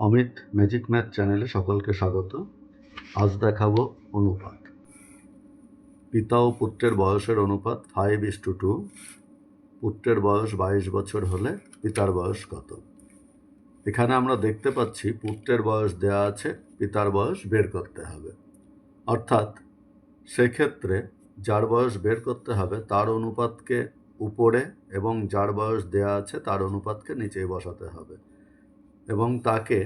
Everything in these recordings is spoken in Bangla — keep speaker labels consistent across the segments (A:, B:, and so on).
A: অমিত ম্যাজিক ম্যাথ চ্যানেলে সকলকে স্বাগত। আজ দেখাবো অনুপাত। পিতা ও পুত্রের বয়সের অনুপাত ফাইভ ইস টু টু পুত্রের বয়স বাইশ বছর হলে পিতার বয়স কত? এখানে আমরা দেখতে পাচ্ছি পুত্রের বয়স দেয়া আছে, পিতার বয়স বের করতে হবে। অর্থাৎ সেক্ষেত্রে যার বয়স বের করতে হবে তার অনুপাতকে উপরে এবং যার বয়স দেয়া আছে তার অনুপাতকে নিচেই বসাতে হবে। এবং তাকে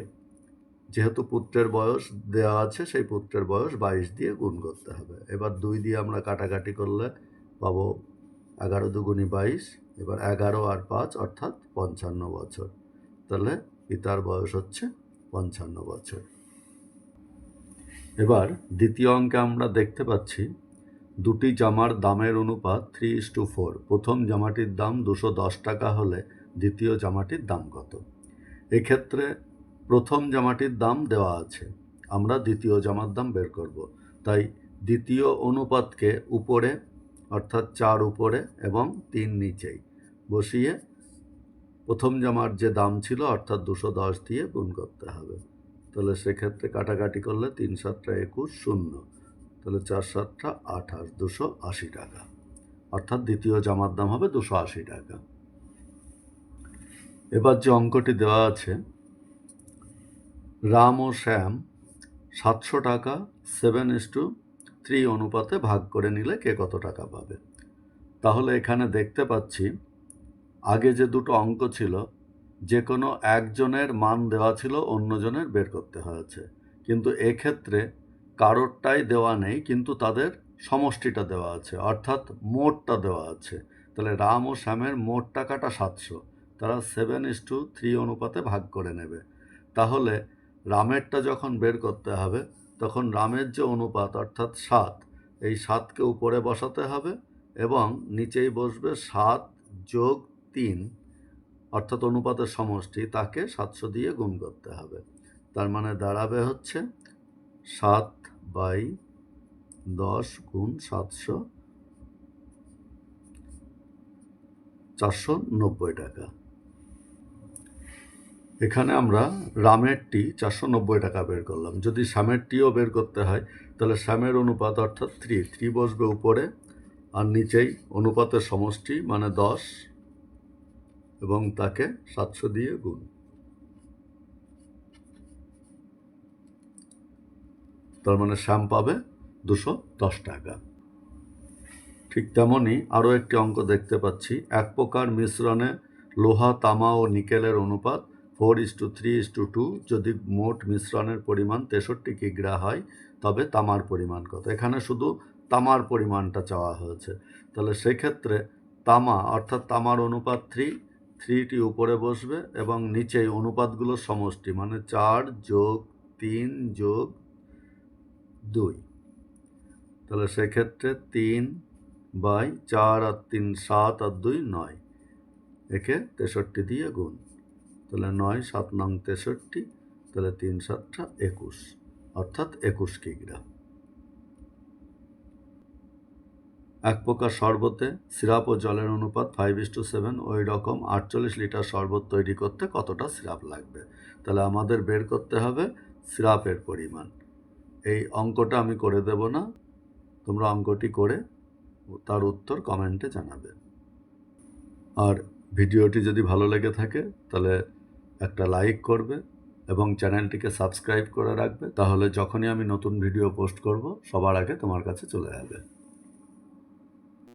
A: যেহেতু পুত্রের বয়স দেওয়া আছে, সেই পুত্রের বয়স বাইশ দিয়ে গুণ করতে হবে। এবার দুই দিয়ে আমরা কাটাকাটি করলে পাবো এগারো দুগুণি বাইশ, এবার এগারো আর পাঁচ অর্থাৎ পঞ্চান্ন বছর। তাহলে পিতার বয়স হচ্ছে পঞ্চান্ন বছর। এবার দ্বিতীয় অঙ্কে আমরা দেখতে পাচ্ছি, দুটি জামার দামের অনুপাত থ্রি ইস টু ফোর। প্রথম জামাটির দাম দুশো দশ টাকা হলে দ্বিতীয় জামাটির দাম কত? এক্ষেত্রে প্রথম জামাটির দাম দেওয়া আছে। আমরা দ্বিতীয় জামার দাম বের করব। তাই দ্বিতীয় অনুপাতকে উপরে, অর্থাৎ চার উপরে এবং তিন নিচেই বসিয়ে প্রথম জামার যে দাম ছিল, অর্থাৎ দুশো দশ দিয়ে গুণ করতে হবে। তাহলে সেক্ষেত্রে কাটাকাটি করলে তিন সাতটা একুশ শূন্য। তাহলে চার সাতটা আঠাশ, দুশো আশি টাকা। অর্থাৎ দ্বিতীয় জামার দাম হবে দুশো আশি টাকা। এবার যে অঙ্কটি দেওয়া আছে, রাম ও শ্যাম সাতশো টাকা, সেভেন ইস টু থ্রি অনুপাতে ভাগ করে নিলে কে কত টাকা পাবে? তাহলে এখানে দেখতে পাচ্ছি, আগে যে দুটো অঙ্ক ছিল, যে কোনো একজনের মান দেওয়া ছিল, অন্যজনের বের করতে হয়েছে। কিন্তু এক্ষেত্রে কারোরটাই দেওয়া নেই, কিন্তু তাদের সমষ্টিটা দেওয়া আছে, অর্থাৎ মোটটা দেওয়া আছে। তাহলে রাম ও শ্যামের মোট টাকাটা সাতশো। তারা সেভেন ইস টু থ্রি অনুপাতে ভাগ করে নেবে। তাহলে রামেরটা যখন বের করতে হবে, তখন রামের যে অনুপাত, অর্থাৎ সাত, এই সাতকে উপরে বসাতে হবে এবং নিচেই বসবে সাত যোগ তিন, অর্থাৎ অনুপাতের সমষ্টি, তাকে সাতশো দিয়ে গুণ করতে হবে। তার মানে দাঁড়াবে হচ্ছে সাত বাই দশ গুণ সাতশো, চারশো নব্বই টাকা। এখানে আমরা রামেরটি চারশো নব্বই টাকা বের করলাম। যদি শ্যামেরটিও বের করতে হয়, তাহলে শ্যামের অনুপাত অর্থাৎ থ্রি। থ্রি বসবে উপরে, আর নিচেই অনুপাতের সমষ্টি মানে দশ এবং তাকে সাতশো দিয়ে গুণ। তার মানে শ্যাম পাবে দুশো দশ টাকা। ঠিক তেমনই আরও একটি অঙ্ক দেখতে পাচ্ছি। এক প্রকার মিশ্রণে লোহা, তামা ও নিকেলের অনুপাত four is to three is to two two মোট মিশ্রণের পরিমাণ তেষট্টি কিগ্রা হয়, তবে তামার পরিমাণ কত? এখানে শুধু তামার পরিমাণটা চাওয়া হয়েছে। তাহলে সেক্ষেত্রে তামা, অর্থাৎ তামার অনুপাত থ্রি থ্রিটি উপরে বসবে এবং নিচেই অনুপাতগুলোর সমষ্টি মানে চার যোগ তিন যোগ দুই। তাহলে সেক্ষেত্রে তিন বাই চার আর তিন, সাত আর দুই, নয়। একে তেষট্টি দিয়ে গুণ। তাহলে নয়, সাত নং তেষট্টি, তাহলে তিন সাতটা একুশ, অর্থাৎ একুশ কিগ্রা। এক প্রকার শরবতে সিরাপ ও জলের অনুপাত ফাইভ ইস টু সেভেন ওই রকম আটচল্লিশ লিটার শরবত তৈরি করতে কতটা সিরাপ লাগবে? তাহলে আমাদের বের করতে হবে সিরাপের পরিমাণ। এই অঙ্কটা আমি করে দেব না, তোমরা অঙ্কটি করে তার উত্তর কমেন্টে জানাবে। আর ভিডিওটি যদি ভালো লেগে থাকে, তাহলে একটা লাইক করবে এবং চ্যানেলটিকে সাবস্ক্রাইব করে রাখবে, তাহলে যখনই আমি নতুন ভিডিও পোস্ট করব, সবার আগে তোমার কাছে চলে যাবে।